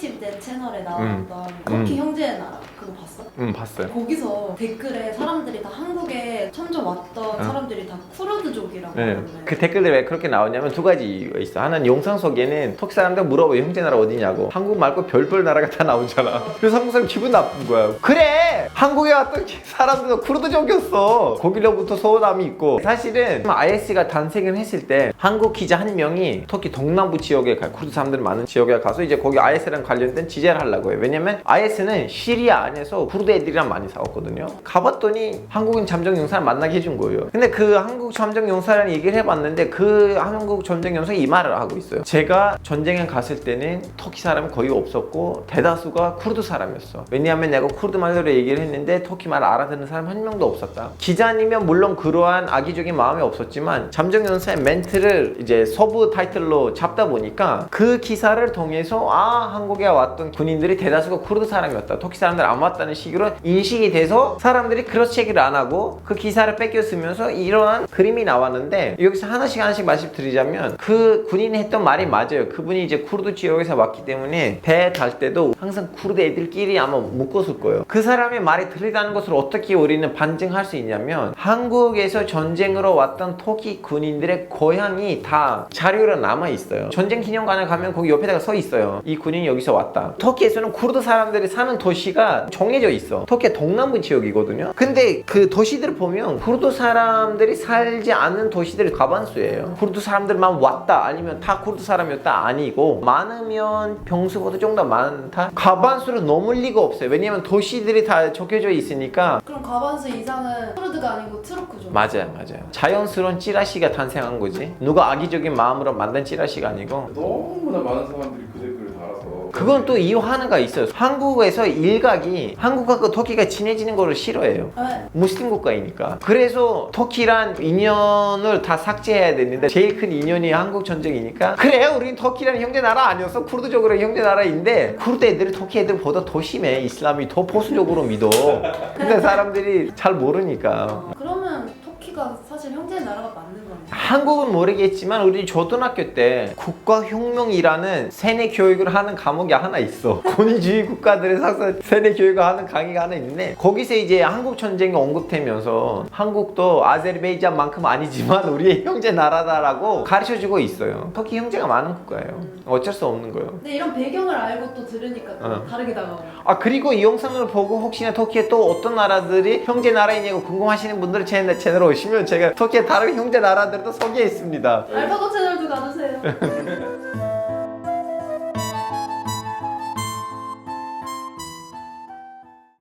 знаете, TV 채널에 나왔던 음. 터키 형제의 나라 그거 봤어? 음 봤어요. 거기서 댓글에 사람들이 다 한국에 처음 왔던 어. 사람들이 다 쿠르드족이라고 네. 그 댓글들 왜 그렇게 나오냐면 두 가지 이유가 있어. 하나는 영상 속에는 터키 사람들 물어봐요. 형제 나라 어디냐고. 한국 말고 별별 나라가 다 나오잖아. 그래서 한국 사람 기분 나쁜 거야. 그래! 한국에 왔던 사람들도 쿠르드족이었어. 거기로부터 서운함이 있고. 사실은 IS가 탄생을 했을 때 한국 기자 한 명이 터키 동남부 지역에 가 쿠르드 사람들 많은 지역에 가서 이제 거기 IS랑 관련 된 취재를 하려고 해요. 왜냐면 IS는 시리아 안에서 쿠르드 애들이랑 많이 싸웠거든요. 가봤더니 한국인 잠정 용사를 만나게 해준 거예요. 근데 그 한국 잠정 용사랑 얘기를 해봤는데 그 한국 잠정 용사가 이 말을 하고 있어요. 제가 전쟁에 갔을 때는 터키 사람이 거의 없었고 대다수가 쿠르드 사람이었어. 왜냐하면 내가 쿠르드 말로 얘기를 했는데 터키 말 알아듣는 사람 한 명도 없었다. 기자님은 물론 그러한 악의적인 마음이 없었지만 잠정 용사의 멘트를 이제 서부 타이틀로 잡다 보니까 그 기사를 통해서 아 한국에 왔던 군인들이 대다수가 쿠르드 사람이었다. 터키 사람들 안 왔다는 식으로 인식이 돼서 사람들이 크로스 체크를 안 하고 그 기사를 뺏겨 쓰면서 이러한 그림이 나왔는데 여기서 하나씩 하나씩 말씀드리자면 그 군인이 했던 말이 맞아요. 그분이 이제 쿠르드 지역에서 왔기 때문에 배 탈 때도 항상 쿠르드 애들끼리 아마 묶었을 거예요. 그 사람의 말이 틀리다는 것을 어떻게 우리는 반증할 수 있냐면 한국에서 전쟁으로 왔던 터키 군인들의 고향이 다 자료로 남아 있어요. 전쟁 기념관에 가면 거기 옆에다가 써 있어요. 이 군인이 여기서 왔다. 터키에서는 쿠르드 사람들이 사는 도시가 정해져 있어. 터키의 동남부 지역이거든요. 근데 그 도시들을 보면 쿠르드 사람들이 살지 않은 도시들이 과반수예요. 쿠르드 사람들만 왔다 아니면 다 쿠르드 사람이었다 아니고 많으면 병수보다 좀 더 많다. 과반수로 넘을 리가 없어요. 왜냐면 도시들이 다 적혀져 있으니까 그럼 과반수 이상은 쿠르드가 아니고 트루크족 맞아요, 맞아요. 자연스러운 찌라시가 탄생한 거지. 누가 악의적인 마음으로 만든 찌라시가 아니고. 너무나 많은 사람들이 그 댓글을 그건 또 이유 하나가 있어요. 한국에서 일각이 한국하고 터키가 친해지는 거를 싫어해요. 네. 무슬림 국가이니까. 그래서 터키란 인연을 다 삭제해야 되는데 제일 큰 인연이 한국 전쟁이니까 그래 우린 터키란 형제 나라 아니었어 쿠르드족으로 형제 나라인데 쿠르드 애들이 터키 애들보다 더 심해 이슬람이 더 보수적으로 믿어. 근데 사람들이 잘 모르니까. 형제의 나라가 맞는 거네 한국은 모르겠지만 우리 초등학교 때 국가혁명이라는 세뇌 교육을 하는 과목이 하나 있어. 권위주의 국가들에서 세뇌 교육을 하는 강의가 하나 있는데 거기서 이제 한국 전쟁이 언급되면서 한국도 아제르베이잔만큼 아니지만 우리의 형제 나라다라고 가르쳐주고 있어요. 터키 형제가 많은 국가예요. 어쩔 수 없는 거예요. 근데 이런 배경을 알고 또 들으니까 또 어. 다르게 다가와요 아 그리고 이 영상을 보고 혹시나 터키에 또 어떤 나라들이 형제 나라이냐고 궁금하시는 분들은 제 채널 오시면 제가 터키 의 다른 형제 나라들도 소개했습니다. 알파고 채널도 가주세요